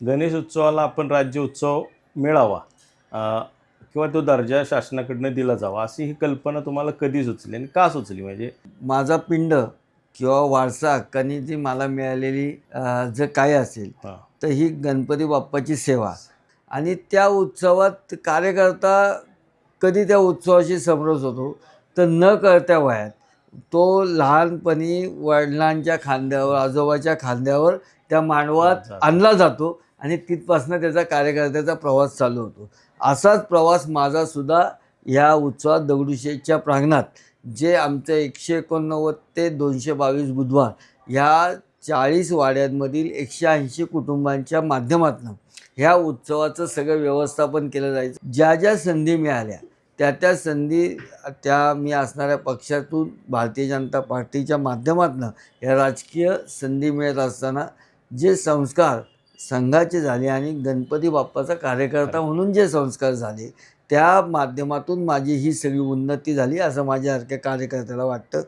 गणेश उत्सवाला आपण राज्य उत्सव मिळावा किंवा तो दर्जा शासनाकडनं दिला जावा अशी ही कल्पना तुम्हाला कधी सुचली आणि का सुचली? म्हणजे माझा पिंड किंवा वारसा हक्काने जी मला मिळालेली अ, जे काय असेल तर ही गणपती बाप्पाची सेवा. आणि त्या उत्सवात कार्यकर्ता कधी त्या उत्सवाशी समरस होतो तर न कळत्या वयात तो लहानपणी वडिलांच्या खांद्यावर आजोबाच्या खांद्यावर त्या मांडवात. आणला जातो. आणि तिथपासनं त्याचा कार्यकर्त्याचा प्रवास चालू होतो. असाच प्रवास माझासुद्धा ह्या उत्सवात दगडूशेठच्या प्रांगणात जे आमचं एकशे एकोणनव्वद ते दोनशे बावीस बुधवार ह्या चाळीस वाड्यांमधील एकशे ऐंशी कुटुंबांच्या माध्यमातून ह्या उत्सवाचं सगळं व्यवस्थापन केलं जायचं. ज्या ज्या संधी मिळाल्या त्या त्या संधी त्या मी असणाऱ्या पक्षातून भारतीय जनता पार्टीच्या माध्यमातून या राजकीय संधी मिळत असताना जे संस्कार संघाचे झाले आणि गणपती बाप्पाचा कार्यकर्ता म्हणून जे संस्कार झाले त्या माध्यमातून माझी ही सगळी उन्नती झाली असं माझ्यासारख्या कार्यकर्त्याला वाटतं.